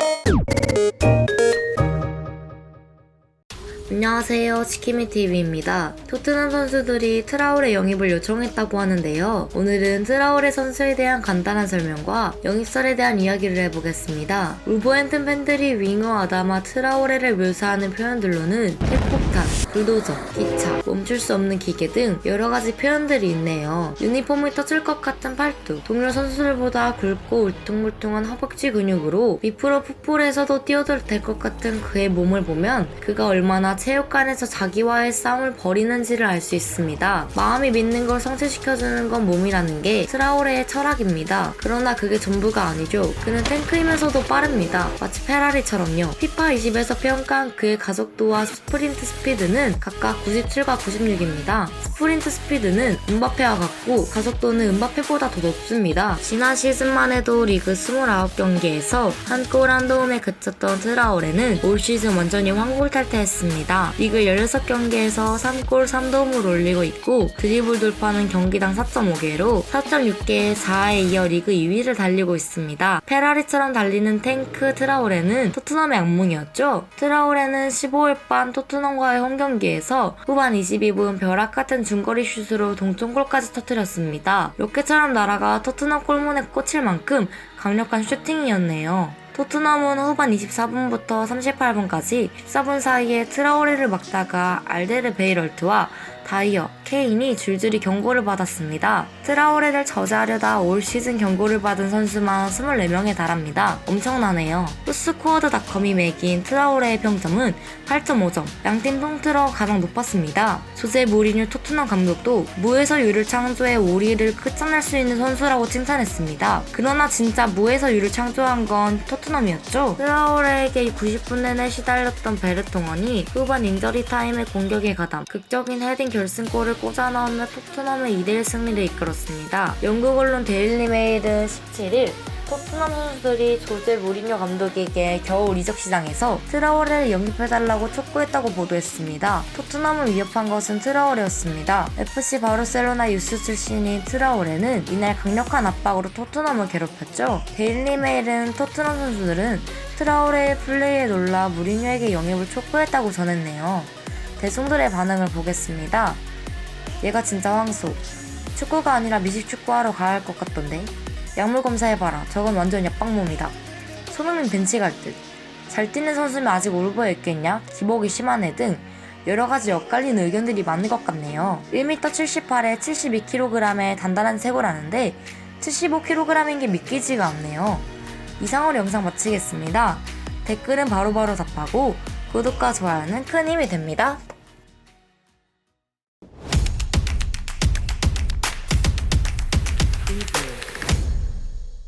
Música 안녕하세요. 치키미TV입니다. 토트넘 선수들이 트라우레 영입을 요청했다고 하는데요. 오늘은 트라우레 선수에 대한 간단한 설명과 영입설에 대한 이야기를 해보겠습니다. 울버햄튼 팬들이 윙어 아다마 트라우레를 묘사하는 표현들로는 핵폭탄, 불도저, 기차, 멈출 수 없는 기계 등 여러 가지 표현들이 있네요. 유니폼을 터질 것 같은 팔뚝, 동료 선수들보다 굵고 울퉁불퉁한 허벅지 근육으로 미프로 풋볼에서도 뛰어들 될 것 같은 그의 몸을 보면 그가 얼마나 체 육관에서 자기와의 싸움을 벌이는지를 알 수 있습니다. 마음이 믿는 걸 성취시켜주는 건 몸이라는 게 트라오레의 철학입니다. 그러나 그게 전부가 아니죠. 그는 탱크이면서도 빠릅니다. 마치 페라리처럼요. 피파 20에서 평가한 그의 가속도와 스프린트 스피드는 각각 97과 96입니다. 스프린트 스피드는 은바페와 같고 가속도는 은바페보다 더 높습니다. 지난 시즌만 해도 리그 29경기에서 한 골 한 도움에 그쳤던 트라오레는 올 시즌 완전히 황골탈퇴했습니다. 리그 16경기에서 3골 3도움을 올리고 있고 드리블 돌파는 경기당 4.5개로 4.6개의 4에 이어 리그 2위를 달리고 있습니다. 페라리처럼 달리는 탱크 트라오레는 토트넘의 악몽이었죠. 트라오레는 15일 반 토트넘과의 홈경기에서 후반 22분 벼락 같은 중거리 슛으로 동점골까지 터뜨렸습니다. 로켓처럼 날아가 토트넘 골문에 꽂힐 만큼 강력한 슈팅이었네요. 토트넘은 후반 24분부터 38분까지 14분 사이에 트라오레를 막다가 알데르 베이럴트와 다이어, 케인이 줄줄이 경고를 받았습니다. 트라오레를 저지하려다 올 시즌 경고를 받은 선수만 24명에 달합니다. 엄청나네요. 푸스코어드닷컴이 매긴 트라오레의 평점은 8.5점, 양팀 통틀어 가장 높았습니다. 조제 무리뉴 토트넘 감독도 무에서 유를 창조해 오리를 끝장낼 수 있는 선수라고 칭찬했습니다. 그러나 진짜 무에서 유를 창조한 건 토트넘이었죠. 트라오레에게 90분 내내 시달렸던 베르통원이 후반 인저리 타임의 공격에 가담, 극적인 헤딩 결승골을 꽂아 넣으며 토트넘의 2대1 승리를 이끌었습니다. 영국 언론 데일리 메일은 17일 토트넘 선수들이 조제 무리뉴 감독에게 겨울 이적 시장에서 트라오레를 영입해달라고 촉구했다고 보도했습니다. 토트넘을 위협한 것은 트라오레였습니다. FC 바르셀로나 유스 출신인 트라오레는 이날 강력한 압박으로 토트넘을 괴롭혔죠. 데일리 메일은 토트넘 선수들은 트라오레의 플레이에 놀라 무리뉴에게 영입을 촉구했다고 전했네요. 대중들의 반응을 보겠습니다. 얘가 진짜 황소. 축구가 아니라 미식축구하러 가야 할 것 같던데. 약물 검사해봐라. 저건 완전 약방몸이다. 손흥민 벤치 갈 듯. 잘 뛰는 선수면 아직 올버에 있겠냐? 기복이 심한 애 등 여러 가지 엇갈리는 의견들이 많은 것 같네요. 1m 78에 72kg의 단단한 색을 하는데 75kg인 게 믿기지가 않네요. 이상으로 영상 마치겠습니다. 댓글은 바로바로 답하고 구독과 좋아요는 큰 힘이 됩니다.